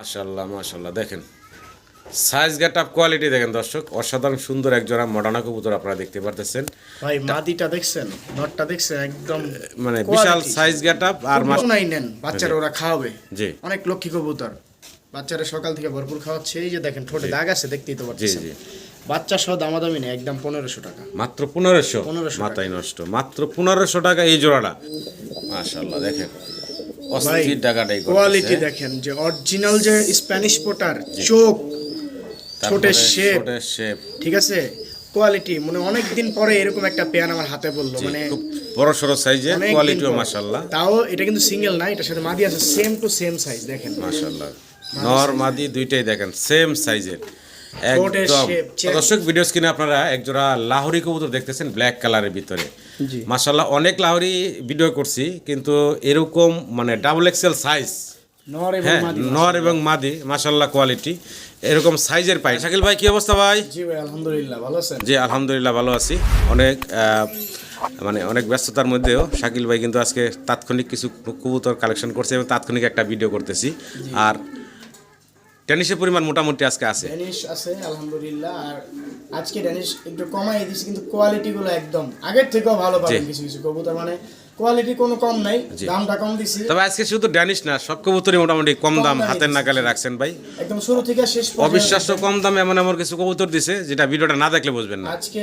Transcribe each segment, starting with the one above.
মাশাল্লাহ মাশাল্লাহ দেখেন সাইজ গেট আপ কোয়ালিটি দেখেন দর্শক অসাধারণ সুন্দর এক জোড়া মডার্না কবুতর আপনারা দেখতে পারতেছেন। ভাই মাদিটা দেখছেন নটটা দেখছেন একদম মানে বিশাল সাইজ গেট আপ আর মাস- নাই নেন বাচ্চারা ওরা খাওয়াবে। জি। অনেক লক্ষ্মী কবুতর। বাচ্চারা সকাল থেকে ভরপুর খাওয়াচ্ছে এই যে দেখেন ঠোঁটে দাগ আছে দেখতেই তো পাচ্ছেন জি। জি। বাচ্চা সহ দামাদামি নেই একদম পনেরোশো টাকা। মাত্র পনেরোশো? 1500 টাকা। মাথায় নষ্ট। মাত্র পনেরোশো টাকা এই জোড়াটা। মাশাল্লাহ দেখেন। অস্থির কোয়ালিটি দেখেন যে অরিজিনাল যে স্প্যানিশ পোটার চোখ ছোটের শেপ শেপ ঠিক আছে? কোয়ালিটি মানে অনেক দিন পরে এরকম একটা পেয়ান আমার হাতে বলল মানে বড় সড়ো দিন কোয়ালিটিও পরে। মাশাল্লাহ তাও এটা কিন্তু সিঙ্গেল না এটার সাথে মাদি আছে সেম টু সেম সাইজ দেখেন। মাশাল্লাহ নর মাদি দুইটাই দেখেন সেম সাইজের একদম। দর্শক ভিডিও স্ক্রিনে আপনারা একজোড়া লাহোরি কবুতর দেখতেছেন ব্ল্যাক কালারের ভিতরে। জি। মাশাল্লাহ অনেক লাহোরি ভিডিও করছি কিন্তু এরকম মানে ডাবল এক্সেল সাইজ নর এবং হ্যাঁ মাদি নর এবং মাদি মাশাল্লাহ কোয়ালিটি এরকম সাইজের পাই। শাকিল ভাই কি অবস্থা ভাই? জি ভাই আলহামদুলিল্লাহ ভালো আছেন? জি আলহামদুলিল্লাহ ভালো আছি। অনেক মানে অনেক ব্যস্ততার মধ্যেও শাকিল ভাই কিন্তু আজকে তাৎক্ষণিক কিছু কবুতর কালেকশন করছে এবং তাৎক্ষণিক একটা ভিডিও করতেছি। আর টেনিসের পরিমাণ মোটামুটি আজকে আছে। ড্যানিশ আছে আলহামদুলিল্লাহ। আর আজকে ড্যানিশ একটু কমাই দিয়েছি কিন্তু কোয়ালিটি গুলো একদম আগের থেকেও ভালো পাবেন কিছু কিছু কবুতর। মানে কোয়ালিটি কোনো কম নাই দামটা কম দিছি। তবে আজকে শুধু ড্যানিশ না সব কবুতরই মোটামুটি কম দাম হাতের নাগালে রাখছেন ভাই। একদম শুরু থেকে শেষ পর্যন্ত অবিশ্বাস্য কম দামে এমন এমন কিছু কবুতর দিছে যেটা ভিডিওটা না দেখলে বুঝবেন না। আজকে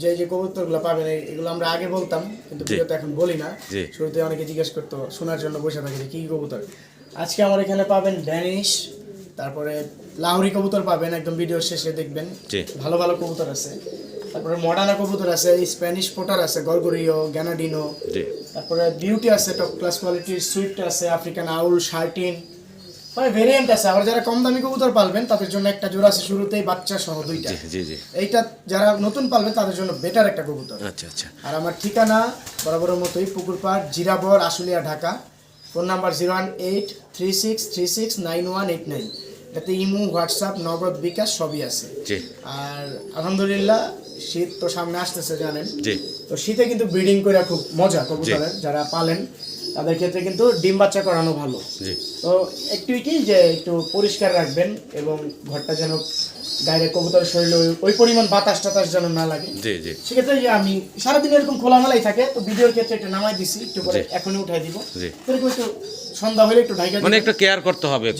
যে যে কবুতরগুলো পাবেন এগুলো আমরা আগে বলতাম কিন্তু। ভিডিওতে এখন বলি না। শুরুতে অনেকে জিজ্ঞেস করতো শোনার জন্য বসে থাকে যে কি কবুতর? আজকে আমার এখানে পাবেন ড্যানিশ তারপরে লাহোরি কবুতর পাবেন একদম ভিডিও শেষে দেখবেন। ভালো ভালো কবুতর আছে। তারপরে মডার্না কবুতর আছে স্প্যানিশ পোটার আছে গরগরিও গ্যানাডিনো তারপরে বিউটি আছে টপ ক্লাস কোয়ালিটির সুইফট আছে আফ্রিকান আউল শার্টিন মানে ভেরিয়েন্ট আছে আবার যারা কম দামি কবুতর পালবেন তাদের জন্য একটা জোড়া আছে শুরুতেই বাচ্চা সহ দুইটা। এইটা যারা নতুন পালবে তাদের জন্য বেটার একটা কবুতর। আচ্ছা আচ্ছা। আর আমার ঠিকানা বরাবরের মতোই পুকুরপাড় Jirabo Ashulia Dhaka. Phone number zero one eight three six three six nine one eight nine. এটাতে ইমু হোয়াটসঅ্যাপ নগদ বিকাশ সবই আছে। আর আলহামদুলিল্লাহ শীত তো সামনে আসতেছে জানেন। তো শীতে কিন্তু ব্রিডিং করে খুব মজা কবুতরের যারা পালেন তাদের ক্ষেত্রে কিন্তু ডিম বাচ্চা করানো ভালো। তো একটু কি যে একটু পরিষ্কার রাখবেন এবং ঘরটা যেন কবুতরের শরীরে ওই- পরিমাণ বাতাস টাতাস যেন না লাগে। জি জি। সেক্ষেত্রে যে আমি সারাদিন এরকম খোলামেলাই থাকে তো ভিডিওর ক্ষেত্রে একটু নামাই দিছি একটু করে এখনই উঠাই দিব। জি। এরকম একটু সন্ধ্যা হলে একটু ঢাকা মানে একটু কেয়ার করতে হবে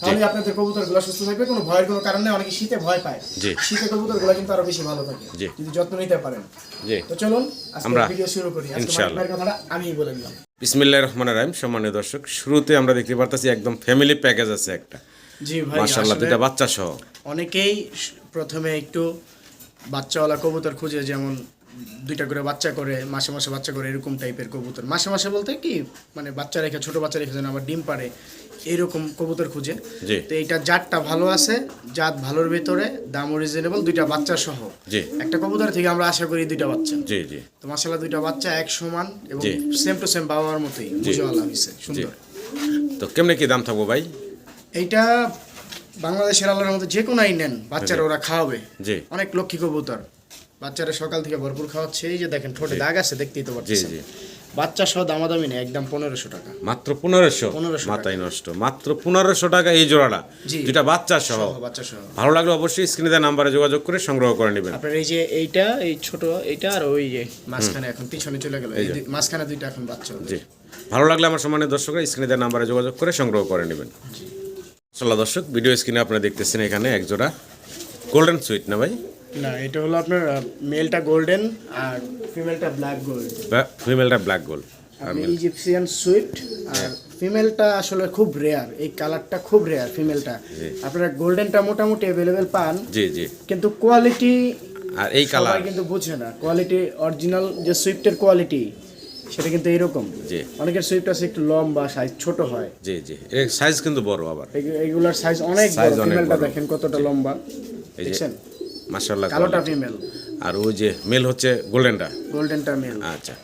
তাহলে আপনাদের সুস্থ থাকবে কোনো ভয়ের কোনো কারণে অনেকে শীতে ভয় পায়। জি। শীতে কবুতরগুলো কিন্তু আরও বেশি ভালো থাকে। যদি যত্ন নিতে পারেন। জি। তো চলুন আমরা ভিডিও শুরু করি। আজকে। কথাটা আমিই বলে দিলাম। বিসমিল্লাহ রহমান রাহিম সম্মানীয় দর্শক। শুরুতে আমরা দেখতে পারতেছি একদম ফ্যামিলি প্যাকেজ আছে একটা। জি ভাই দুইটা বাচ্চা সহ। অনেকেই প্রথমে একটু বাচ্চাওয়ালা কবুতর খুঁজে যেমন দুইটা করে বাচ্চা করে মাসে মাসে বাচ্চা করে এরকম টাইপের কবুতর। মাসে মাসে বলতে কি মানে বাচ্চা রেখে ছোট বাচ্চা রেখে যেন আবার ডিম পারে এরকম কবুতর খুঁজে। তো এইটা জাতটা ভালো আছে জাত ভালোর ভিতরে দাম রিজনেবল দুইটা বাচ্চা সহ। একটা কবুতর থেকে আমরা আশা করি দুইটা বাচ্চা। জি জি। তো মাসাল্লাহ দুইটা বাচ্চা এক সমান এবং সেম টু সেম বাবার মতোই। বুঝেওয়ালা হয়েছে সুন্দর। তো কেমনে কি দাম থাকব ভাই? এইটা বাংলাদেশের আল্লাহর মতো যে কোনোই নেন বাচ্চারা ওরা খাওয়াবে। জি। অনেক লক্ষ্মী কবুতর। বাচ্চারা সকাল থেকে ভরপুর খাওয়াচ্ছে এই যে দেখেন ঠোঁটে দাগ আছে দেখতেই তো জি পাচ্ছেন। জি। বাচ্চা সহ দামাদামি নেই একদম পনেরোশো টাকা। মাত্র পনেরোশো? 1500 মাথায় নষ্ট। মাত্র পনেরোশো টাকা এই জোড়াটা। যেটা বাচ্চা সহ। বাচ্চা সহ। ভালো লাগলে অবশ্যই স্ক্রিনে দেওয়া নাম্বারে যোগাযোগ করে সংগ্রহ করে নেবেন। আপনার এই যে এইটা এই ছোট এইটা আর ওই যে মাঝখানে এখন পিছনে চলে গেল। মাঝখানে দুইটা এখন বাচ্চা জি। ভালো লাগলে আমার সম্মানের দর্শকরা স্ক্রিনে দেওয়া নাম্বারে যোগাযোগ করে সংগ্রহ করে নেবেন। চলো দর্শক ভিডিও স্ক্রিনে আপনারা দেখতেছেন এখানে এক জোড়া গোল্ডেন সুইট না ভাই? না এটা হলো আপনার মেলটা গোল্ডেন আর ফিমেলটা ব্ল্যাক গোল্ড ফিমেলটা ব্ল্যাক গোল্ড ইজিপসিয়ান সুইফট আর ফিমেলটা আসলে খুব রেয়ার এই কালারটা খুব রেয়ার ফিমেলটা আপনারা গোল্ডেনটা মোটামুটি অ্যাভেলেবেল পান জি জি। কিন্তু কোয়ালিটি আর এই কালার কিন্তু বুঝে না। কোয়ালিটি অরিজিনাল যে সুইফটের কোয়ালিটি সেটা কিন্তু এরকম জি। অনেকের সুইফট আছে একটু লম্বা সাইজ ছোট হয়। জি জি। এর সাইজ কিন্তু বড় আবার। এগু- এগুলার সাইজ অনেক বড় ফিমেলটা দেখেন কতটা লম্বা। এই যে দেখছেন? মাশাআল্লাহ কালোটা ফিমেল আর ওই যে মেল হচ্ছে গোল্ডেনটা গোল্ডেনটা মেল আচ্ছা।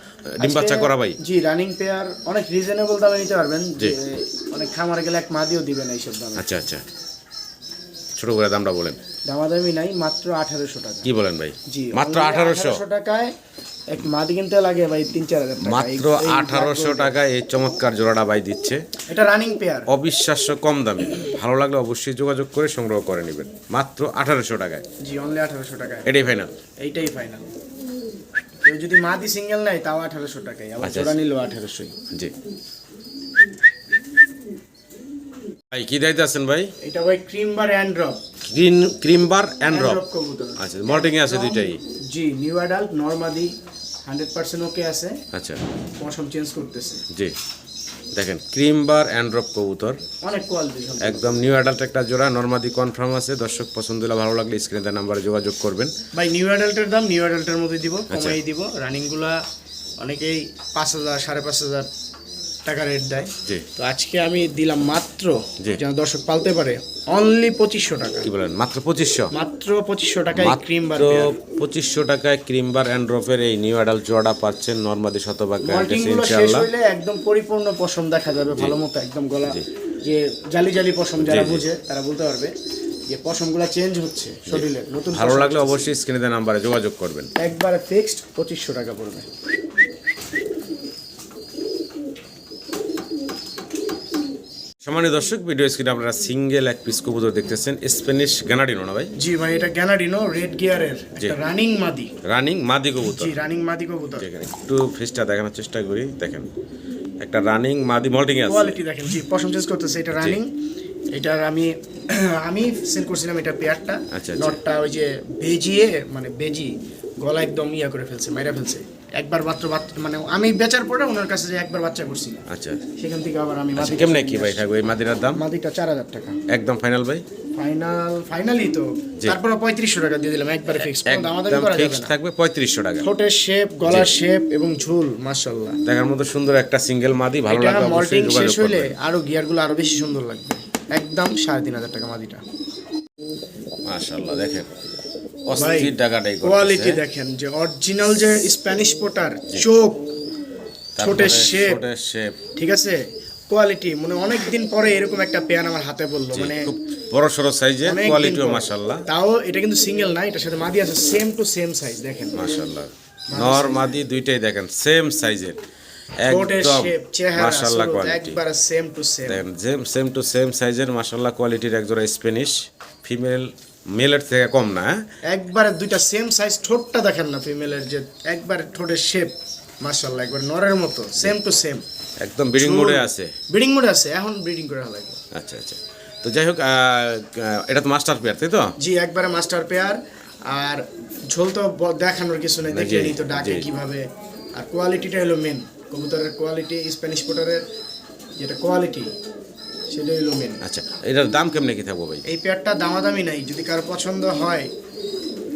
ডিম বাচ্চা করা ভাই? জি রানিং পেয়ার অনেক রিজনেবল দামে নিতে পারবেন। যে অনেক খামারে গেলে এক মাদিও দিবেন এইসব দামে। আচ্ছা আচ্ছা। ছোট করে দামটা বলেন। দামাদামি নাই মাত্র আঠারোশো টাকা। কি বলেন ভাই? জি মাত্র আঠারোশো? টাকায় এক মাদি কিনতে লাগে ভাই তিন চার হাজার মাত্র আঠারোশো টাকায় এই চমৎকার জোড়াটা ভাই দিচ্ছে। এটা রানিং পেয়ার অবিশ্বাস্য কম দামে। ভালো লাগলে অবশ্যই যোগাযোগ করে সংগ্রহ করে নেবেন। মাত্র আঠারোশো টাকায়। জি অনলি আঠারোশো টাকায়। এটাই ফাইনাল এইটাই ফাইনাল কেউ যদি মাদি সিঙ্গেল নেয় তাও আঠারোশো টাকায়। আবার আচ্ছা, জোড়া নিল আঠারোশোই। জি। ভাই কি দায়িত্ব আছেন ভাই? এটা ভাই cream bar and drop cream cream bar and drop কবুতর। আচ্ছা মল্টিং এ আছে দুইটাই? জি নিউ অ্যাডাল্ট নর্মাদি হান্ড্রেড পার্সেন্ট ওকে আছে। আচ্ছা। মৌসুম চেঞ্জ করতেছে। জি। দেখেন ক্রিম বার অ্যান্ড ড্রপ কবুতর। অনেক কোয়ালিটি একদম নিউ অ্যাডাল্ট একটা জোড়া নর্মাদি কনফার্ম আছে। দর্শক পছন্দ হলে ভালো লাগলে স্ক্রিনে নাম্বারে যোগাযোগ করবেন। ভাই নিউ অ্যাডাল্টের দাম নিউ অ্যাডাল্টের মধ্যে দিব আচ্ছা। কমাই দিব। রানিংগুলা অনেকেই পাঁচ হাজার সাড়ে পাঁচ হাজার টাকা রেট দেয়। জি। তো আজকে আমি দিলাম মাত্র জি। যেন দর্শক পালতে পারে অনলি পঁচিশশো টাকা। কি বলেন? মাত্র পঁচিশশো? মাত্র পঁচিশশো টাকায় ক্রিম বার মাত্র পঁচিশশো টাকায় ক্রিম বার অ্যান্ড ড্রপের এই নিউ অ্যাডাল্ট জোড়া পাচ্ছেন নর্মাদি শতভাগ গ্যারান্টি মল্টিংগুলো শেষ ইনশাআল্লাহ। হইলে একদম পরিপূর্ণ পশম দেখা যাবে ভালো মতো একদম গলা যে জালি জালি পশম যারা জি। বুঝে তারা বলতে পারবে যে পশমগুলো চেঞ্জ হচ্ছে শরীরে নতুন ভালো পশম লাগলে। অবশ্যই স্ক্রিনে নাম্বারে যোগাযোগ করবেন। একবারে ফিক্সড পঁচিশশো টাকা পড়বে। সম্মানীয় দর্শক ভিডিও স্ক্রিনে আপনারা সিঙ্গেল এক পিস কবুতর দেখতেছেন স্প্যানিশ গানাডিনো না ভাই? জি ভাই এটা গ্যানাডিনো রেড গিয়ারের একটা রানিং মাদি। রানিং মাদি কবুতর। জি রানিং মাদি কবুতর। দেখেন একটু ফেসটা দেখানোর চেষ্টা করি দেখেন। একটা রানিং মাদি মল্টিং আছে। কোয়ালিটি দেখেন জি পশম চেঞ্জ করতেছে এটা রানিং এটার আমি আমি সেল করছিলাম এটা পেয়ারটা আচ্ছা, আচ্ছা। নটটা ওই যে বেজিয়ে মানে বেজি গলা একদম ইয়া করে ফেলছে মাইরা ফেলছে। একবার মাত্র মানে আমি বেচার পরে ওনার কাছে যে একবার বাচ্চা করছি। আচ্ছা। সেখান থেকে আবার আমি আচ্ছা কেমনে কি ভাই। থাকবে? এই মাদিরার দাম? মাদিটা চার হাজার টাকা। একদম ফাইনাল ভাই? ফাইনাল ফাইনালি তো। তারপরে পঁয়ত্রিশশো টাকা দিয়ে দিলাম একবারে ফিক্স একদম করা না। থাকবে পঁয়ত্রিশশো টাকা। ঠোঁটের শেপ গলার শেপ এবং ঝুল মাশাল্লাহ দেখার মতো সুন্দর একটা সিঙ্গেল মাদি ভালো লাগবে অবশ্যই মল্টিং শেষ হইলে আরও গিয়ারগুলো আরও বেশি সুন্দর লাগবে। একদম সাড়ে তিন হাজার টাকা মাদিটা। মাশাআল্লাহ দেখেন। অস্থির কোয়ালিটি দেখেন যে অরিজিনাল যে স্প্যানিশ পোটার চোখ। ছোটের শেপ ঠিক আছে? কোয়ালিটি মানে অনেক দিন পরে এরকম একটা পেয়ার আমার হাতে বলল মানে খুব বড় অনেক কোয়ালিটিও মাশাআল্লাহ। তাও এটা কিন্তু সিঙ্গেল না এটার সাথে মাদি আছে সেম টু সেম সাইজ দেখেন। মাশাআল্লাহ। নর মাদি দুইটাই দেখেন সেম সাইজের ঠোঁটের একদম মাশাআল্লাহ কোয়ালিটি একবারে সেম টু সেম দেখেন সেম সেম টু সেম সাইজের মাশাআল্লাহ কোয়ালিটির একজোড়া স্প্যানিশ ফিমেল মেলের থেকে কম না হ্যাঁ? একবারে দুইটা সেম সাইজ ঠোঁটটা দেখেন না ফিমেলের যে একবার ঠোঁটের শেপ মাশাআল্লাহ একবার নরের মতো সেম টু সেম একদম ব্রিডিং মোডে আছে। ব্রিডিং মোডে আছে এখন ব্রিডিং করে লাগে আচ্ছা আচ্ছা। তো যাই হোক এটা তো মাস্টার পেয়ার তাই তো? জি একবারে মাস্টার পেয়ার আর ঝোল তো দেখানোর কিছু নেই জি, দেখলেনি তো ডাকে। কীভাবে। আর কোয়ালিটিটা হলো মেন কবুতরের কোয়ালিটি স্প্যানিশ পোটারের যেটা কোয়ালিটি সেটা হলো মেন আচ্ছা এটার দাম কেমনে কি থাকব ভাই? এই পেয়ারটা দামাদামি নাই যদি কারও পছন্দ হয়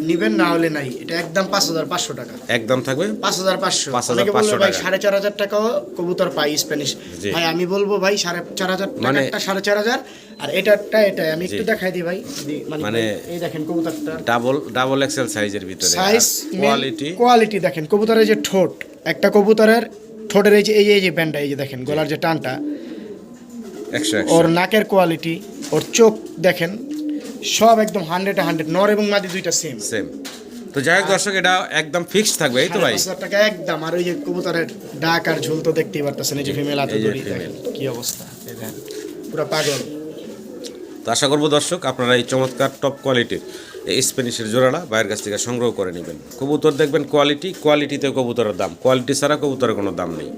নিবেন না হলে নাই। এটা একদম পাঁচ হাজার পাঁচশো টাকা। একদম থাকবে? পাঁচ হাজার পাঁচশো। 5,500 অনেকে বলবে ভাই টাকা। সাড়ে চার হাজার টাকাও কবুতর পাই স্প্যানিশ। ভাই আমি বলব ভাই সাড়ে চার হাজার মানে- সাড়ে চার হাজার। আর এটারটা এটা আমি একটু। দেখাই দিই ভাই। মানে মানে- এই দেখেন কবুতরটা। ডাবল ডাবল এক্সেল সাইজের ভিতরে। সাইজ কোয়ালিটি কোয়ালিটি দেখেন কবুতরের যে ঠোঁট একটা কবুতরের ঠোঁটের এই যে এই যে- ব্যান্ডটা এই যে দেখেন গলার যে টানটা ওর নাকের কোয়ালিটি ওর চোখ দেখেন সব একদম হান্ড্রেড হান্ড্রেড নর এবং মাদি দুইটা সেম সেম তো যাই হোক দর্শক এটা একদম ফিক্সড থাকবে এই তো ভাই? টাকা একদম আর ওই যে কবুতরের ডাক আর ঝুল তো দেখতেই পারতেছেন এই যে ফিমেল হাতে ধরি কি অবস্থা পুরো পাগল। তো আশা করব দর্শক আপনারা এই চমৎকার টপ কোয়ালিটির এই স্প্যানিশের জোড়াটা বাইরের কাছ থেকে সংগ্রহ করে নেবেন। কবুতর দেখবেন কোয়ালিটি কোয়ালিটিতে কবুতরের দাম। কোয়ালিটি ছাড়া কবুতরের কোনো দাম নেই।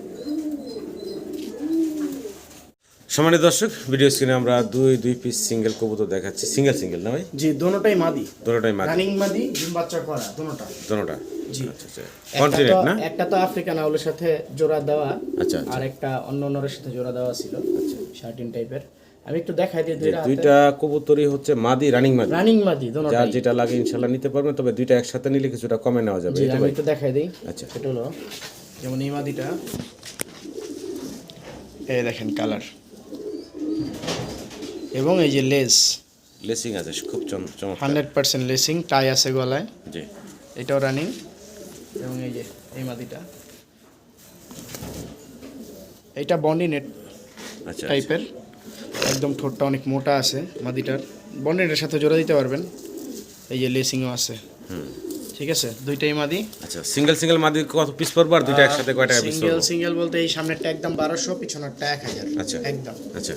সমানের দর্শক ভিডিও স্ক্রিনে আমরা দুই দুই পিস সিঙ্গেল কবুতর দেখাচ্ছি। সিঙ্গেল সিঙ্গেল না ভাই? জি দোনোটাই মাদি। দুটোটাই মাছ রানিং মাদি ডিম বাচ্চা করা দোনোটা দুটোটা। জি। আচ্ছা আচ্ছা। একটা কন্টিনেন্ট তো- না? একটা তো আফ্রিকান আউলের সাথে জোড়া দেওয়া আচ্ছা আচ্ছা। আর একটা অন্য নরের সাথে জোড়া দেওয়া ছিল আচ্ছা। শার্টিন টাইপের আমি একটু দেখাই দিই দুইটা দুইটা কবুতরই হচ্ছে মাদি রানিং মাদি। রানিং মাদি যার দোনোটাই যেটা লাগে ইনশাল্লাহ নিতে পারবেন তবে দুইটা একসাথে নিলে কিছুটা কমে নেওয়া যাবে জি তো আমি একটু দেখাই দিই। আচ্ছা। এটা হলো যেমন এই মাদিটা। এই দেখেন কালার। এবং এই যে লেস। লেসিং আছে খুব চমৎকার। হান্ড্রেড পার্সেন্ট লেসিং টাই আছে গলায়। জি। এটাও রানিং এবং এই যে এই মাদিটা। এইটা বন্ডি নেট আচ্ছা আচ্ছা। টাইপের। একদম ঠোঁটটা অনেক মোটা আছে মাদিটার। বন্ডেটের সাথে জোড়া দিতে পারবেন। এই যে লেসিংও আছে। ঠিক আছে? দুইটাই মাদি। আচ্ছা সিঙ্গেল সিঙ্গেল মাদি কত পিস পড়ব আর দুইটা একসাথে কয় টাকা পিস সিঙ্গেল সিঙ্গেল বলতে এই সামনেরটা একদম বারোশো পিছনেরটা এক হাজার। আচ্ছা। একদম। আচ্ছা।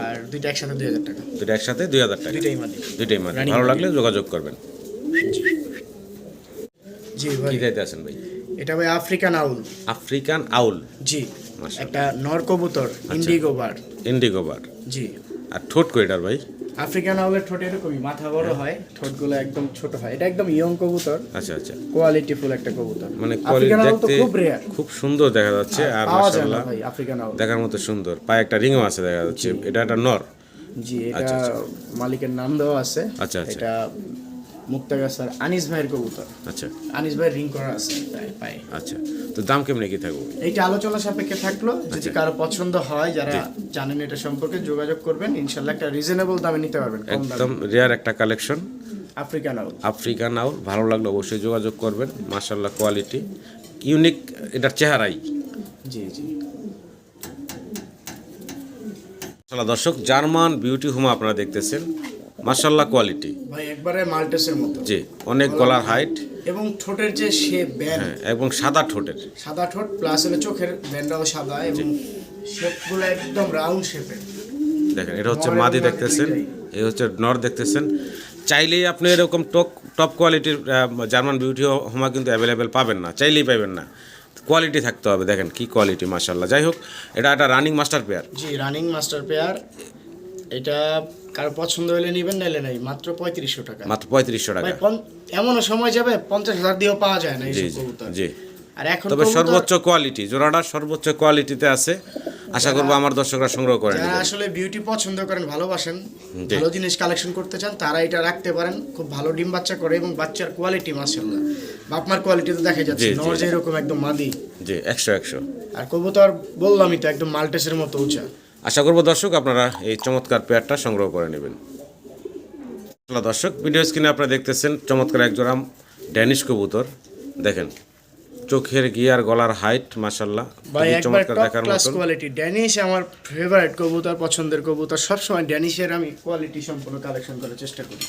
আর দুইটা একসাথে দুই হাজার টাকা। দুইটা একসাথে দুই হাজার টাকা। দুইটাই মাদি দুইটাই মাদি ভালো লাগলে যোগাযোগ করবেন। জি ভাই। কি চাইতে আছেন ভাই? এটা ভাই আফ্রিকান আউল। আফ্রিকান আউল। জি একটা নর কবুতর ইন্ডিগো বার ইন্ডিগোবার। জি। আর ঠোঁট কয়টার ভাই? আফ্রিকান আউলের ঠোঁট এরকমই মাথা বড় হয়। ঠোঁটগুলো একদম ছোট হয়। এটা একদম ইয়ং কবুতর আচ্ছা আচ্ছা। কোয়ালিটি ফুল একটা কবুতর। মানে কোয়ালিটি দেখতে খুব রেয়ার খুব সুন্দর দেখা যাচ্ছে আর যায় না মাশাআল্লাহ ভাই আফ্রিকান আউল। দেখার মতো সুন্দর। পায়ে একটা রিংও আছে দেখা যাচ্ছে এটা একটা নর। জি এটা আচ্ছা, আচ্ছা। মালিকের নাম দেওয়া আছে। আচ্ছা, আচ্ছা। এটা মুক্তাগাছার আনিস ভাইয়ের কবুতর। আচ্ছা। আনিস ভাই রিং করা আছে পায়ে। আচ্ছা। তো দাম কেমনে কি থাকব? এইটা আলোচনা সাপেক্ষে থাকল যদি আচ্ছা। কারও পছন্দ হয় যারা জানেন এটা সম্পর্কে যোগাযোগ করবেন ইনশাল্লাহ একটা রিজনেবল দামে নিতে পারবেন একদম রেয়ার একটা collection African owl. African owl ভালো লাগলে অবশ্যই যোগাযোগ করবেন মাশাল্লাহ কোয়ালিটি ইউনিক এটার চেহারাই। জি জি। দর্শক জার্মান বিউটি হোম আপনারা দেখতেছেন। মাশাল্লাহ কোয়ালিটি ভাই একবারে মাল্টেসের মতো। জি অনেক গলার হাইট এবং ঠোঁটের যে শেপ ব্যান্ড এবং সাদা ঠোঁটের। সাদা ঠোঁট প্লাস হলো চোখের ব্যান্ডটাও সাদা এবং শেপগুলো একদম রাউন্ড শেপের দেখেন এটা হচ্ছে মাদি দেখতেছেন। এই হচ্ছে নর দেখতেছেন। চাইলেই আপনি এরকম টপ টপ কোয়ালিটির জার্মান বিউটি হোমা কিন্তু অ্যাভেলেবেল পাবেন না চাইলেই পাবেন না। কোয়ালিটি থাকতে হবে দেখেন কি কোয়ালিটি মাশাল্লাহ যাই হোক এটা একটা রানিং মাস্টার পেয়ার জি রানিং মাস্টার পেয়ার এটা কারও পছন্দ হলে নেবেন নাইলে নাই। মাত্র পঁয়ত্রিশশো টাকা। মাত্র পঁয়ত্রিশশো টাকা। এমনও সময় যাবে পঞ্চাশ হাজার দিয়েও পাওয়া যায় না এইসব জি কবুতর। জি। আর এখন তবে সর্বোচ্চ কোয়ালিটি জোড়াটা সর্বোচ্চ কোয়ালিটিতে আছে। আশা করব আমার দর্শকরা সংগ্রহ করে যারা আসলে বিউটি পছন্দ করেন ভালোবাসেন। ভালো জিনিস কালেকশন করতে চান তারা এটা রাখতে পারেন। খুব ভালো ডিম বাচ্চা করে এবং বাচ্চার কোয়ালিটি মাসাল্লাহ বাপমার কোয়ালিটি তো দেখা যাচ্ছে। নর যে এরকম একদম মাদি। জি একশো একশো। আর কবুতর বললামই তো একদম মাল্টেসের মতো উঁচা। আশা করব দর্শক আপনারা এই চমৎকার পেয়ারটা সংগ্রহ করে নেবেন। দর্শক ভিডিও স্ক্রিনে আপনারা দেখতেছেন চমৎকার এক জোড়া ড্যানিশ কবুতর। দেখেন চোখের গিয়ার গলার হাইট মাসাল্লাহ ভাই একবার চমৎকার দেখার কোয়ালিটি ড্যানিশ আমার ফেভারিট কবুতর পছন্দের কবুতর সবসময় ড্যানিশের আমি কোয়ালিটি সম্পূর্ণ কালেকশন করার চেষ্টা করি।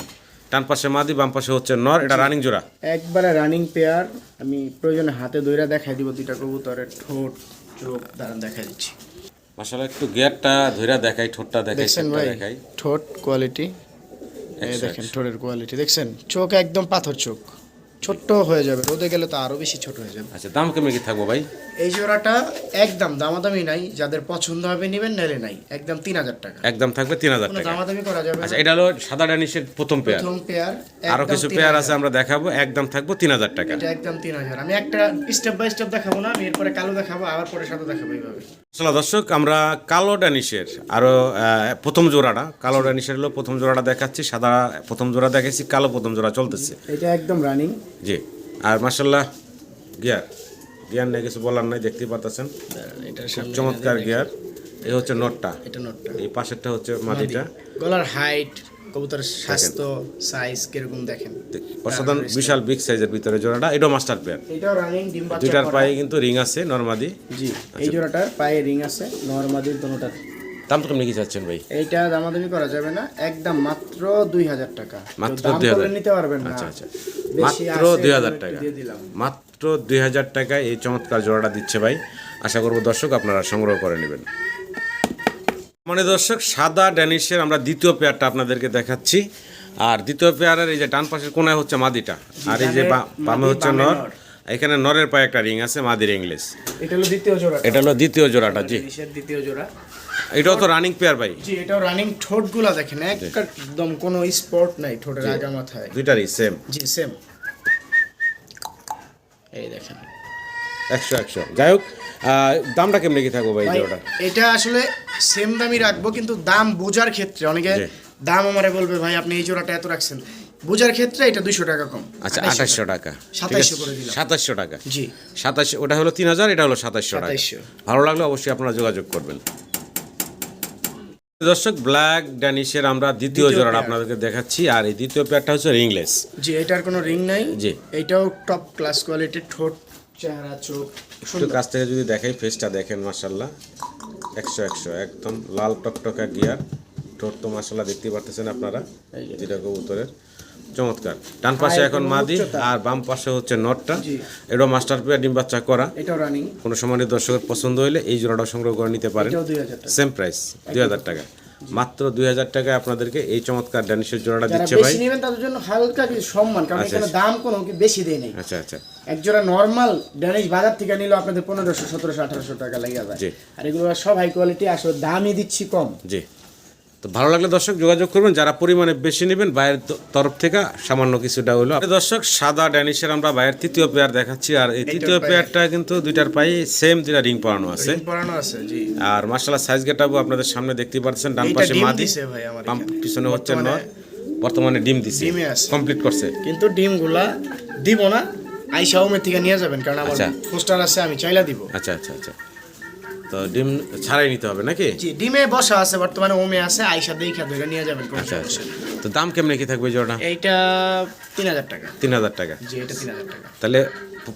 ডান পাশে মাদি বাম পাশে হচ্ছে নর এটা রানিং জোড়া। একবারে রানিং পেয়ার আমি প্রয়োজনে হাতে দইরা দেখাই দিব দুইটা কবুতরের ঠোঁট চোখ দাঁড়ান দেখাই দিচ্ছি। মাসাল্লাহ একটু গিয়ারটা ধইরা দেখাই ঠোঁটটা দেখাই দেখছেন ভাই দেখাই। ঠোঁট কোয়ালিটি এই দেখেন ঠোঁটের কোয়ালিটি দেখছেন? চোখ একদম পাথর চোখ। ছোট্ট হয়ে যাবে। রোদে গেলে তো আরও বেশি ছোট হয়ে যাবে। আচ্ছা দাম কেমন কি থাকব ভাই? এই জোড়াটা একদম দামাদামি নাই। যাদের পছন্দ হবে নেবেন নাইলে নাই। একদম তিন হাজার টাকা। একদম থাকবে তিন হাজার কোনো টাকা। দামাদামি করা যাবে আচ্ছা এটা হলো সাদা ড্যানিশের প্রথম পেয়ার প্রথম পেয়ার আরও কিছু পেয়ার আছে আমরা দেখাবো। একদম থাকব তিন হাজার টাকা। এটা একদম তিন হাজার। আমি একটা স্টেপ বাই স্টেপ দেখাবো না আমি এরপরে কালো দেখাবো আবার পরে সাদা দেখাবো এইভাবে। আসলে দর্শক আমরা কালো ড্যানিশের আরও প্রথম জোড়াটা কালো ড্যানিশের হলো প্রথম জোড়াটা দেখাচ্ছি সাদা প্রথম জোড়া দেখাচ্ছি কালো প্রথম জোড়া চলতেছে। এটা একদম রানিং জি। আর মার্শাল্লাহ গিয়ার। গিয়ার নিয়ে কিছু বলার নাই দেখতেই পারতেছেন। চমৎকার গিয়ার। এই হচ্ছে নটটা। এটা নোটটা। এই পাশেরটা হচ্ছে মাটিটা। গলার হাইট কবুতরের স্বাস্থ্য সাইজ কীরকম দেখেন। অসাধারণ বিশাল বিগ সাইজের ভিতরে জোড়াটা। এটাও মাস্টার পেয়ার এটাও রানিং ডিম বাচ্চা দুইটার পায়ে কিন্তু রিং আছে নর্মাদি জি এই জোড়াটার পায়ে রিং আছে নরমাদির দোনোটার দাম তো কেমনি কি চাচ্ছেন ভাই? এইটা দামাদামি করা যাবে না একদম মাত্র দুই হাজার টাকা। মাত্র 2000 করলে নিতে পারবেন না। আচ্ছা আচ্ছা। মাত্র দুই হাজার টাকা। মাত্র দুই হাজার টাকায় এই চমৎকার জোড়াটা দিচ্ছে ভাই। আশা করব দর্শক আপনারা সংগ্রহ করে নেবেন। মানে দর্শক সাদা ড্যানিশের আমরা দ্বিতীয় পেয়ারটা আপনাদেরকে দেখাচ্ছি। আর দ্বিতীয় পেয়ারের এই যে ডান পাশের কোনায় হচ্ছে মাদিটা। আর এই যে বামে হচ্ছে নর। নর। এখানে নরের পায়ে একটা রিং আছে মাদির ইংলিশ এটা হলো দ্বিতীয় জোড়া এটা হলো দ্বিতীয় জোড়াটা জি। দ্বিতীয় জোড়া। এটাও তো রানিং পেয়ার ভাই। জি এটাও রানিং ঠোঁটগুলা দেখেন একদম কোনো স্পট নাই ঠোঁটের আগা মাথায়। দুইটারই সেম জি সেম এই দেখেন। একশো একশো। যাই হোক দামটা কেমনি কি থাকব ভাই ভাই, এটা আসলে সেম দামই রাখব কিন্তু দাম বোঝার ক্ষেত্রে অনেকে দাম আমারে বলবে ভাই আপনি এই জোড়াটা এত রাখছেন। বোঝার ক্ষেত্রে এটা দুইশো টাকা কম। আচ্ছা 2800 আঠাশশো টাকা। সাতাইশশো করে দিলাম। সাতাশশো টাকা। জি। সাতাশ ওটা হলো তিন হাজার এটা হলো সাতাশশো টাকা। 2700 ভালো লাগলে অবশ্যই আপনারা যোগাযোগ করবেন। দর্শক ব্ল্যাক ড্যানিশের আমরা দ্বিতীয় জোড়াটা আপনাদেরকে দেখাচ্ছি আর এই দ্বিতীয় পেয়ারটা হচ্ছে রিংলেস জি এটার কোনো রিং নাই। জি। এটাও টপ ক্লাস কোয়ালিটির ঠোঁট চেহারা চোখ একটু কাছ থেকে যদি দেখাই ফেসটা দেখেন মাসাল্লাহ একশো একশো একদম লাল টকটকা গিয়ার ঠোঁট তো মাসাল্লাহ দেখতেই পারতেছেন আপনারা যেটা কবুতরের। চমৎকার। ডান পাশে এখন মাদি আর বাম পাশে হচ্ছে নটটা। এটা মাস্টার পেয়ার ডিম বাচ্চা করা। এটাও রানিং কোনো সময় দর্শকের পছন্দ হলে এই জোড়াটা সংগ্রহ করে নিতে পারেন। সেম প্রাইস দুই হাজার টাকা। মাত্র দুই হাজার টাকায় আপনাদেরকে এই চমৎকার ড্যানিশের জোড়াটা দিচ্ছে ভাই। বেশি নেবেন তাদের জন্য হালকা কিছু সম্মান কারণ আচ্ছা, এখানে দাম কোনো কি বেশি দেয় নেই। আচ্ছা আচ্ছা। এক জোড়া নর্মাল ড্যানিশ বাজার থেকে নিলে আপনাদের পনেরোশো সতেরোশো আঠারোশো টাকা লেগে যায় আর এগুলো সব হাই কোয়ালিটি আসলে দামই দিচ্ছি কম। জি। তো ভালো লাগলে দর্শক যোগাযোগ করবেন যারা পরিমাণে বেশি নেবেন বাইরের তরফ থেকে সামান্য কিছুটা হলো। দর্শক সাদা ড্যানিশের আমরা বাইরের তৃতীয় পেয়ার দেখাচ্ছি আর এই তৃতীয় পেয়ারটা কিন্তু দুইটার পাই সেম দুইটা রিং পরানো আছে। আর মার্শাল্লাহ সাইজ গেটাবো আপনাদের সামনে দেখতে পাচ্ছেন ডান পাশে মাদি। দিছে। পিছনে হচ্ছে নর। বর্তমানে ডিম দিছে। কমপ্লিট করছে। কিন্তু ডিমগুলা দিব না আইসা ওমের থেকে নিয়ে যাবেন কারণ আমার আচ্ছা। পোস্টার আছে আমি চাইলা দিব। আচ্ছা আচ্ছা আচ্ছা। তো ডিম ছাড়াই নিতে হবে নাকি? জি ডিমে বসা আছে বর্তমানে ওমে আছে আইসা দেখা ধরে নিয়ে যাবেন কোনো আচ্ছা সমস্যা আচ্ছা। তো দাম কেমনে কি থাকবে জোড়া এইটা তিন হাজার টাকা। তিন হাজার টাকা। জি এটা তিন হাজার টাকা। তাহলে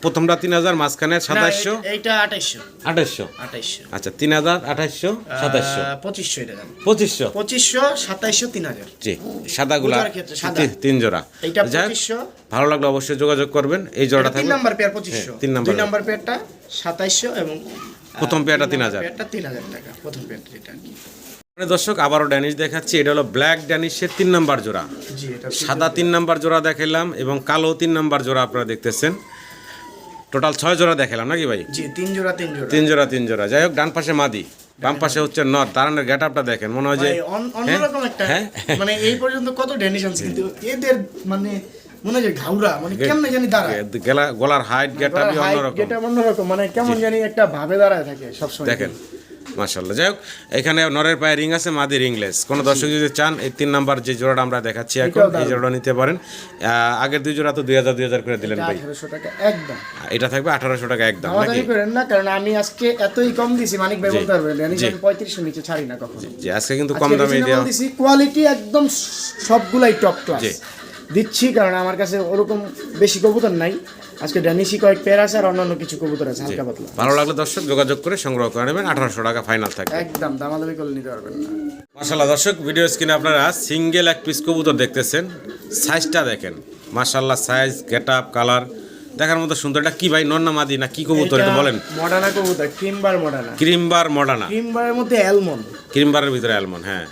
প্রথমটা তিন হাজার মাঝখানে সাতাশশো এই- এইটা আঠাইশশো আঠাশশো? আঠাইশশো আচ্ছা তিন হাজার আঠাশশো সাতাশশো। পঁচিশশো এটা পঁচিশশো? পঁচিশশো সাতাইশশো তিন হাজার। জি সাদাগুলা তিন জোড়া। এইটা পঁচিশশো। ভালো লাগলে অবশ্যই যোগাযোগ করবেন। এই জোড়াটা তিন নাম্বার পেয়ার পঁচিশশো। হ্যাঁ, তিন নাম্বার। দুই নাম্বার পেয়ারটা সাতাইশশো এবং প্রথম পেয়ারটা তিন হাজার। পেয়ারটা তিন হাজার টাকা প্রথম পেয়ারটা যেটা আর কি। মানে দর্শক আবারও ড্যানিশ দেখাচ্ছি এটা হলো ব্ল্যাক ড্যানিশের তিন নাম্বার জোড়া। সাদা তিন নাম্বার জোড়া দেখালাম এবং কালো তিন নাম্বার জোড়া আপনারা দেখতেছেন। টোটাল ছয় জোড়া দেখালাম নাকি ভাই? জি তিন জোড়া তিন জোড়া। তিন জোড়া তিন জোড়া। যাই হোক ডান পাশে মাদি বাম পাশে হচ্ছে নর দাঁড়ানোর গেট আপটা দেখেন মনে হয় যে অন্যরকম একটা হ্যাঁ? মানে এই পর্যন্ত কত ডেনিশন কিন্তু এদের মানে মনে হয় ঘাউরা মানে কেমনে জানি দাঁড়ায়। গেলা গলার হাইট গেট আপই অন্যরকম। অন্যরকম মানে কেমন জানি একটা ভাবে দাঁড়ায় থাকে সবসময়। দেখেন মাশাল্লাহ যাই হোক এখানে নরের পায়ে রিং আছে মাদি রিংলেস কোনো দর্শক যদি চান এই তিন নাম্বার যে জোড়াটা আমরা দেখাচ্ছি এখন এই নিতে পারেন। আগের দুই জোড়া তো দুই হাজার দুই হাজার করে দিলেন ভাই। টাকা একদম। এটা থাকবে আঠারোশো টাকা একদম নাকি? করেন না কারণ আমি আজকে এতই কম দিছি মানিক ভাই বলতে পারবেন। আমি নিচে ছাড়ি না কখনো। আজকে কিন্তু কম দামে দেওয়া। কোয়ালিটি একদম সবগুলাই টপ ক্লাস। দিচ্ছি কারণ আমার কাছে ওরকম বেশি কবুতর নাই। আজকে ড্যানিশি কয়েক পেয়ার আছে আর অন্যান্য কিছু কবুতর আছে হালকা পাতলা। ভালো লাগলে দর্শক যোগাযোগ করে সংগ্রহ করে নেবেন আঠারোশো টাকা ফাইনাল থাকে একদম দামাদামি করে নিতে পারবেন না। মাশাল্লাহ দর্শক ভিডিও স্ক্রিনে আপনারা সিঙ্গেল এক পিস কবুতর দেখতেছেন সাইজটা দেখেন। মাশাল্লাহ সাইজ গেট আপ কালার দেখার মতো সুন্দর। এটা কি ভাই নন্না মাদি না কি কবুতর এটা বলেন? মডার্না কবুতর ক্রিমবার মডার্না ক্রিমবার মডানা ক্রিমবারের মধ্যে অ্যালমন্ড ক্রিমবারের ভিতরে অ্যালমন্ড হ্যাঁ।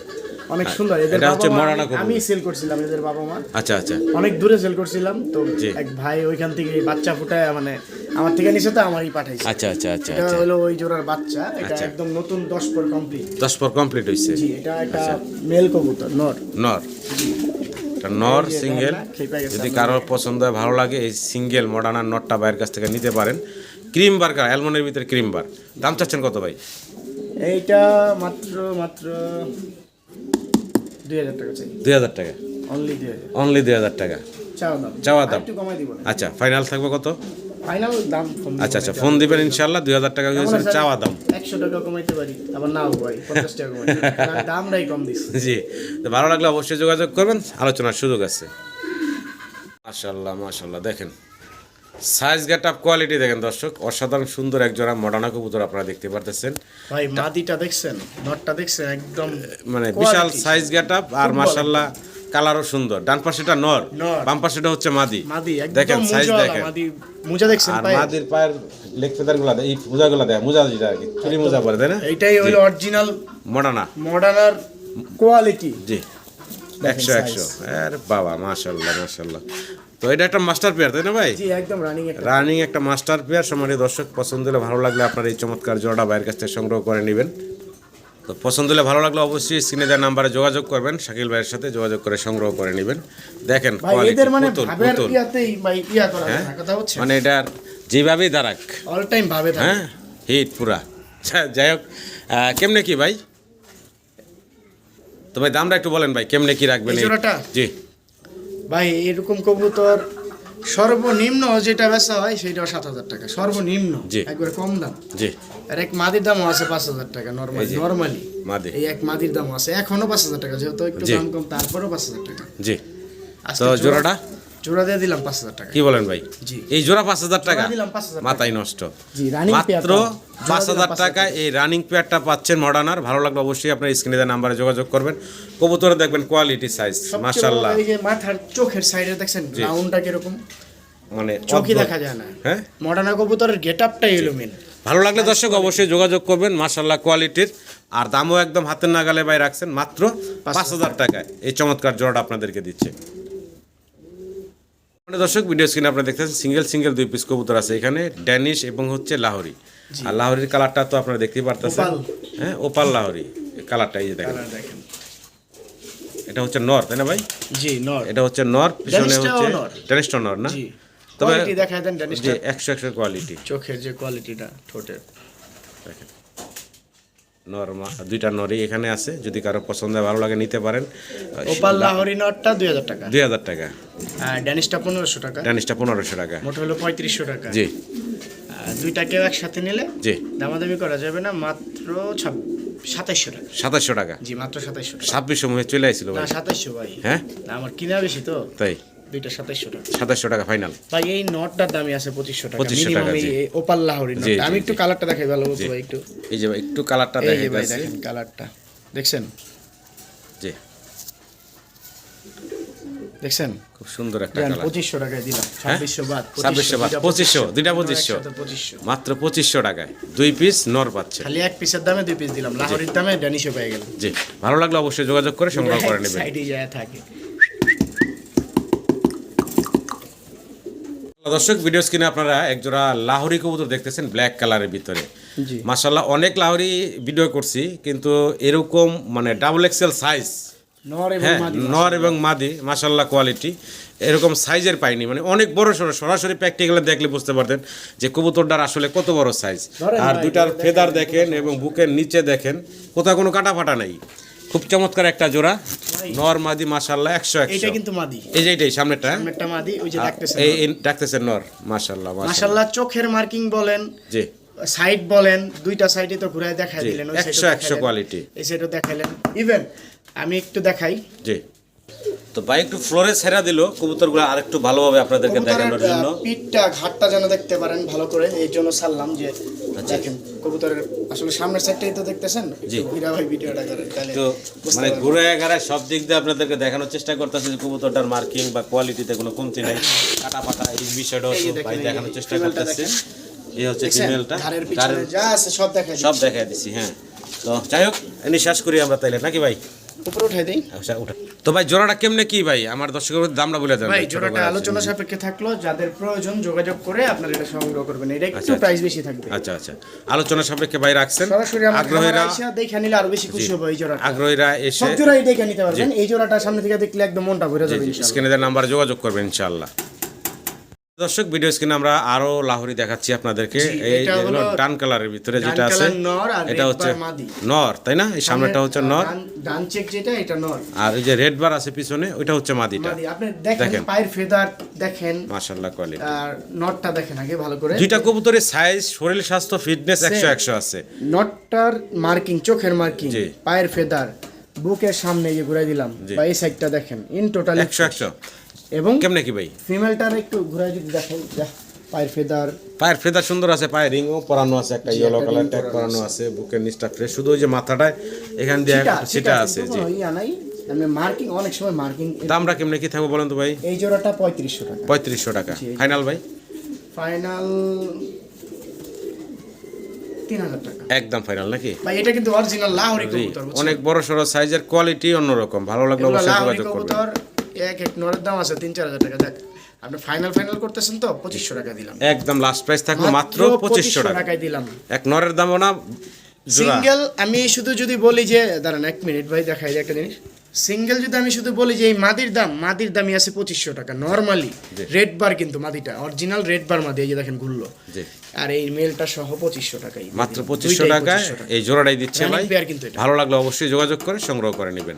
অনেক সুন্দর। এদের এটা হচ্ছে বাবা মা- মডার্না কবুতর। আমি সেল করছিলাম এদের বাবা মা আচ্ছা আচ্ছা। অনেক দূরে সেল করছিলাম। তো। এক ভাই ওইখান থেকে বাচ্চা ফুটায় মানে আমার থেকে নিচে তো আমারই পাঠাইছে। আচ্ছা আচ্ছা আচ্ছা এটা আচ্ছা। হলো ওই জোড়ার বাচ্চা। এটা আচ্ছা। একদম নতুন দশ পর কমপ্লিট দশ পর কমপ্লিট হয়েছে জি এটা একটা আচ্ছা। মেল কবুতর নর। নর। এটা নর সিঙ্গেল যদি কারোর পছন্দ হয় ভালো লাগে এই সিঙ্গেল মডার্নার নটটা বাইরের কাছ থেকে নিতে পারেন। ক্রিম বার কার? অ্যালমন্ডের ভিতরে ক্রিম বার। দাম চাচ্ছেন কত ভাই? এইটা মাত্র মাত্র দুই হাজার টাকা চাই। দুই হাজার টাকা? অনলি দুই হাজার। অনলি দুই হাজার টাকা? চাওয়া দাম চাওয়া দাম। একটু কমাই দিব আচ্ছা ফাইনাল থাকবে কত? ফাইনাল দাম আচ্ছা আচ্ছা ফোন দিবেন দুই হাজার টাকা চাওয়া দাম। একশো টাকা কমাইতে পারি আবার নাও ভাই পঞ্চাশ টাকা কমাই দামটাই কম দিস জি তো ভালো লাগলে অবশ্যই যোগাযোগ করবেন আলোচনার সুযোগ আছে। মাশাল্লাহ মাশাল্লাহ দেখেন। সাইজ গেট আপ কোয়ালিটি দেখেন দর্শক অসাধারণ সুন্দর এক জোড়া মডার্না কবুতর আপনারা দেখতে পারতেছেন। ভাই মাদিটা দেখছেন? নটটা দেখছেন? একদম মানে বিশাল সাইজ গেট আপ আর খুব মাশাল্লাহ কালারও সুন্দর। ডান পাশেটা নর। বাম পাশেটা হচ্ছে মাদি। মাদি দেখেন সাইজ দেখেন। মাদি। মুজা দেখছেন আর মাদির পায়ের লেগ ফেদারগুলা এই মোজা গুলা দেয় মোজা যেটা আর কি চুরি মোজা পরে তাই না? এইটাই হলো অরিজিনাল মডার্না। মডার্নার কোয়ালিটি জি। একশো। একশো। আরে বাবা মাশাল্লাহ মাশাল্লাহ তো এটা একটা মাস্টার পেয়ার তাই না ভাই? জি একদম রানিং একটা রানিং একটা মাস্টার পেয়ার সম্মানিত দর্শক পছন্দ হলে ভালো লাগলে আপনার এই চমৎকার জোড়াটা বাইরের কাছ থেকে সংগ্রহ করে নেবেন। তো পছন্দ হলে ভালো লাগলে অবশ্যই স্ক্রিনে দেওয়ার নাম্বারে যোগাযোগ করবেন শাকিল ভাইয়ের সাথে যোগাযোগ করে সংগ্রহ করে নেবেন। দেখেন মানে ইয়া হ্যাঁ? মানে এটার যেভাবেই দাঁড়াক। অল টাইম ভাবে হ্যাঁ? হিট পুরা। যাই হোক কেমনে কি ভাই? তো ভাই দামটা একটু বলেন ভাই কেমনে কি রাখবেন এই এই- জোড়াটা? জি। ভাই এরকম কবুতর সর্বনিম্ন যেটা বেচা হয় সেটাও সাত হাজার টাকা সর্বনিম্ন একবার কম দাম। জি। আর এক মাদির দামও আছে পাঁচ হাজার টাকা নর্মালি নর্মালি মাদি। এই এক মাদির দামও আছে এখনও পাঁচ হাজার টাকা যেহেতু একটু দাম কম তারপরেও পাঁচ হাজার টাকা। জি। আচ্ছা তো জোড়াটা? জোড়া দিয়ে দিলাম পাঁচ হাজার টাকা। কি বলেন ভাই? এই জোড়া পাঁচ হাজার টাকা? দিলাম 5,000 টাকা। মাথায় নষ্ট। মাত্র পাঁচ হাজার 5,000 টাকায় এই রানিং পেয়ারটা পাচ্ছেন মডার্নার ভালো লাগলে অবশ্যই আপনার স্ক্রিনে দেওয়া নাম্বারে যোগাযোগ করবেন। কবুতরে দেখবেন কোয়ালিটি সাইজ মাশাল্লাহ এই যে মাথার চোখের সাইডে দেখছেন রাউন্ডটা কীরকম? মানে চোখই দেখা যায় না। হ্যাঁ? মডার্না কবুতরের গেট আপটাই এলোমেন ভালো লাগলে দর্শক অবশ্যই যোগাযোগ করবেন মাশাল্লাহ কোয়ালিটির আর দামও একদম হাতের নাগালে বাই রাখছেন মাত্র পাঁচ হাজার টাকায়। এই চমৎকার জোড়াটা আপনাদেরকে দিচ্ছে। মানে দর্শক ভিডিও স্ক্রিনে আপনারা দেখতেছেন সিঙ্গেল সিঙ্গেল দুই পিস কবুতর আছে এখানে ড্যানিশ এবং হচ্ছে লাহোরি আর লাহোরির কালারটা তো আপনারা দেখতেই পারতেছেন। হ্যাঁ ওপাল লাহোরি কালারটা এই যে দেখেন। এটা হচ্ছে নর তাই না ভাই? জি নর এটা হচ্ছে নর পিছনে হচ্ছে। ড্যানিশটা নর না? তবে কোয়ালিটি দেখায় দেন ড্যানিশটা একশো একশো কোয়ালিটি চোখের যে কোয়ালিটিটা ঠোঁটের। দেখেন। নর মা- দুইটা নরই এখানে আছে যদি কারও পছন্দ হয়, ভালো লাগে নিতে পারেন। ওপাল লাহরি নটটা দুই হাজার টাকা। দুই হাজার টাকা। ড্যানিশটা পনেরোশো টাকা। ড্যানিশটা পনেরোশো টাকা। মোট হলো পঁয়ত্রিশশো টাকা। জি। আর দুইটা কেউ একসাথে নিলে জি। দামাদামি করা যাবে না মাত্র সাতাইশশো টাকা। সাতাশশো টাকা। জি মাত্র সাতাইশশো টাকা। ছাব্বিশ সময় চলে আসছিল সাতাইশশো ভাই। হ্যাঁ? আমার কিনা বেশি তো। তাই? দুইটা সাতাইশশো টাকা। ফাইনাল ভাই এই নটটার দামই আছে পঁচিশশো টাকা। 2500 টাকা, ওপাল লাহরি আমি একটু কালারটা দেখাই ভালো বলতো ভাই একটু। এই যে ভাই, একটু কালারটা যে ভাই দেখেন কালারটা দেখছেন? জি। দেখছেন? খুব সুন্দর একটা কালার টাকায় দিলাম। ছাব্বিশশো বাদ ছাব্বিশশো বাদ দুইটা মাত্র টাকায়। দুই পিস নর পাচ্ছে। খালি এক পিসের দামে দুই পিস দিলাম। লাহরির দামে ড্যানিশও পেয়ে গেল জি। ভালো লাগলে অবশ্যই যোগাযোগ করে সংগ্রহ করে নেবেন। সাইডে যায় থাকে। দর্শক ভিডিও স্ক্রিনে আপনারা একজোড়া লাহোরি কবুতর দেখতেছেন ব্ল্যাক কালারের ভিতরে। মাসাল্লাহ অনেক লাহোরি ভিডিও করছি কিন্তু এরকম মানে ডাবল এক্সেল সাইজ নর এবং হ্যাঁ মাদি নর এবং মাদি মাসাল্লাহ কোয়ালিটি এরকম সাইজের পাইনি। মানে অনেক বড় সড়ো সরাসরি প্র্যাকটিক্যালে দেখলে বুঝতে পারতেন যে কবুতরটার আসলে কত বড় সাইজ আর দুটার ফেদার দেখেন এবং বুকের নিচে দেখেন কোথাও কোনো কাটা ফাটা নেই। খুব চমৎকার একটা জোড়া। নর মাদি মাশাল্লাহ একশো এটা একশো কিন্তু মাদি। এই যে এটাই সামনেটা সামনেটা মাদি ওই যে ডাকতেছে এই ডাকতেছে নর মাশাল্লাহ মাশাল্লাহ চোখের মার্কিং বলেন জি। সাইড বলেন দুইটা সাইডে তো ঘুরায় দেখাই দিলেন ওই 100 সাইডও 100 দেখাইলেন, এই সাইডও দেখাইলেন ইভেন আমি একটু দেখাই। জি। তো ভাই একটু ফ্লোরে ছেড়া দিল কবুতরগুলো আরেকটু ভালোভাবে আপনাদেরকে দেখানোর জন্য পিঠটা ঘাটটা যেন দেখতে পারেন ভালো করে এই জন্য ছাড়লাম যে আচ্ছা। দেখেন কবুতরের আসলে সামনের সাইডটাই তো দেখতেছেন জি। ঘুরা ভাই ভিডিওটা করেন তো মানে। ঘুরে এগারে সব দিক দিয়ে আপনাদেরকে দেখানোর চেষ্টা করতেছে যে কবুতরটার মার্কিং বা কোয়ালিটিতে কোনো কমতি নাই কাটা ফাটা এই বিষয়টাও ভাই দেখানোর চেষ্টা female-টা এই হচ্ছে? ফিমেলটা ঘাড়ের পিছনে যা আছে সব দেখাই সব। দেখাই দিছি হ্যাঁ তো যাই হোক এনে শেষ করি আমরা তাইলে নাকি ভাই উপরে উঠাই দেই। আচ্ছা উঠা। তো ভাই জোড়াটা কেমনে কি ভাই? আমার দর্শকের দামটা বলে দেন ভাই জোড়াটা আলোচনা সাপেক্ষে থাকল যাদের প্রয়োজন যোগাযোগ করে আপনারা এটা সংগ্রহ করবেন। এটা একটু আচ্ছা, আচ্ছা। প্রাইস বেশি থাকবে। আচ্ছা আচ্ছা। আলোচনা সাপেক্ষে ভাই রাখছেন। সরাসরি আগ্রহীরা দেখে নিলে আরও বেশি খুশি হবে এই জোড়াটা। আগ্রহীরা এসে সব জোড়াই দেখে নিতে পারবেন। এই জোড়াটা সামনে থেকে দেখলে একদম মনটা ভরে যাবে ইনশাআল্লাহ স্ক্রিনে নাম্বারে যোগাযোগ করবেন ইনশাআল্লাহ দর্শক ভিডিও স্ক্রিনে আমরা আরও লাহোরি দেখাচ্ছি আপনাদেরকে। এই হলো ডান কালারের ভিতরে যেটা আছে এটা হচ্ছে নর তাই না? এই সামনেটা হচ্ছে নর। ডান- চেক যেটা এটা নর। আর এই যে রেড বার আছে পিছনে ওইটা হচ্ছে মাদিটা। আপনি দেখেন। পায়ের ফেদার দেখেন। মাশাআল্লাহ কোয়ালিটি আর নটটা দেখেন আগে ভালো করে। দুইটা কবুতরের সাইজ শরীর স্বাস্থ্য ফিটনেস একশো একশো আছে। নটটার মার্কিং চোখের মার্কিং। পায়ের ফেদার বুকের সামনে যে ঘুরাই দিলাম। বা এই সাইডটা দেখেন ইন টোটাল একশো। একশো। এবং কেমনে কি ভাই? ফিমেলটার একটু ঘুরাই যদি দেখেন যা, পায়ের ফেদার। পায়ের ফেদার সুন্দর আছে পায়ের রিংও পরানো আছে একটা ইয়েলো কালার ট্যাগ পরানো আছে। বুকের নিচটা ফ্রেশ শুধু ওই যে মাথাটায় এখান দিয়ে সেটা আছে জি। নাই। মানে মার্কিং অনেক সময় মার্কিং দামটা কেমনে কি থাকবে বলেন তো ভাই? এই জোড়াটা পঁয়ত্রিশশো টাকা। পঁয়ত্রিশশো টাকা। ফাইনাল ভাই? ফাইনাল একদম ফাইনাল নাকি? ভাই এটা কিন্তু অরিজিনাল লাহোরি কবুতর অনেক বড় সড়ো সাইজের কোয়ালিটি অন্যরকম। ভালো লাগলে অবশ্যই যোগাযোগ করবেন। এক এক নরের দাম আছে তিন চার হাজার টাকা। দেখ আপনি ফাইনাল ফাইনাল করতেছেন তো পঁচিশশো টাকা দিলাম। একদম লাস্ট প্রাইস থাকল মাত্র পঁচিশশো টাকায় দিলাম। এক নরের দামও না সিঙ্গেল আমি শুধু যদি বলি যে দাঁড়ান এক মিনিট ভাই দেখাই একটা জিনিস। সিঙ্গেল যদি আমি শুধু বলি যে এই মাদির দাম মাদির দামই আছে পঁচিশশো টাকা নর্মালি রেড বার কিন্তু মাদিটা অরিজিনাল রেড বার মাদি এই যে দেখেন ঘুরলো। আর এই মেলটা সহ পঁচিশশো টাকাই মাত্র পঁচিশশো টাকায় এই জোড়াটাই দিচ্ছে ভাই। কিন্তু ভালো লাগলে অবশ্যই যোগাযোগ করে সংগ্রহ করে নেবেন।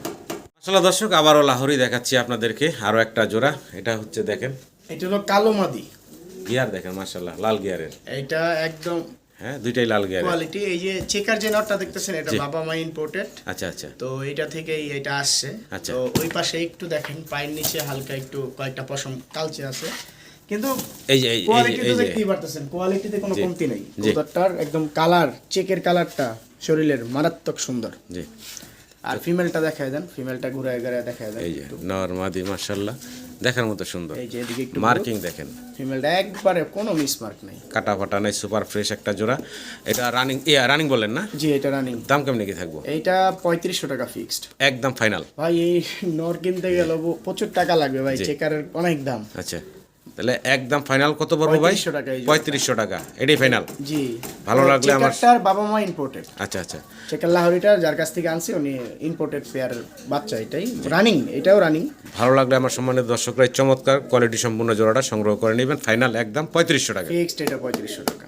আসলে দর্শক আবারও লাহোরি দেখাচ্ছি আপনাদেরকে। আরও একটা জোড়া এটা হচ্ছে দেখেন। এটা হলো কালো মাদি। গিয়ার দেখেন মার্শাল্লাহ লাল গিয়ারের। এটা একদম হ্যাঁ দুইটাই লাল গিয়ার কোয়ালিটি এই যে চেকার যে নটটা দেখতেছেন এটা বাবা মা ইম্পোর্টেড আচ্ছা আচ্ছা। তো এটা থেকেই এটা আসছে। আচ্ছা। তো ওই পাশে একটু দেখেন পায়ের নিচে হালকা একটু কয়েকটা পশম কালচে আছে। কিন্তু এই যে এই- এই যে কোয়ালিটি এই যে। দেখতেই পারতেছেন কোয়ালিটিতে কোনো। কমতি নেই। কবুতরটার একদম কালার চেকের কালারটা শরীরের মারাত্মক সুন্দর। জি। আর ফিমেলটা দেখায় দেন ফিমেলটা ঘুরে ঘুরে দেখায় দেন। এই যে নর মাদি মার্শাল্লাহ দেখার মতো সুন্দর। এই যে এদিকে একটু মার্কিং দেখেন। ফিমেলটা একবারে কোনো মিসমার্ক নেই। কাটা ফাটা নাই সুপার ফ্রেশ একটা জোড়া। এটা রানিং ইয়া রানিং বললেন না? জি এটা রানিং দাম কেমনি কি থাকব? এইটা পঁয়ত্রিশশো টাকা ফিক্সড একদম ফাইনাল ভাই এই নর কিনতে গেলে প্রচুর টাকা লাগবে ভাই। চেকারের অনেক দাম। আচ্ছা। তাহলে একদম ফাইনাল কত পড়ব ভাই? 3500 টাকা এই পঁয়ত্রিশশো টাকা। এটাই ফাইনাল জি। ভালো লাগলে আমার- বাবা মা ইম্পোর্টেড আচ্ছা আচ্ছা। চেকার লাহরিটা যার কাছ থেকে আনছি উনি ইম্পোর্টেড পেয়ার বাচ্চা এটাই। রানিং এটাও রানিং ভালো লাগলে আমার সম্মানের দর্শকরা চমৎকার কোয়ালিটি সম্পূর্ণ জোড়াটা সংগ্রহ করে নেবেন। ফাইনাল একদম পঁয়ত্রিশশো টাকা। ফিক্সড এটা পঁয়ত্রিশশো টাকা।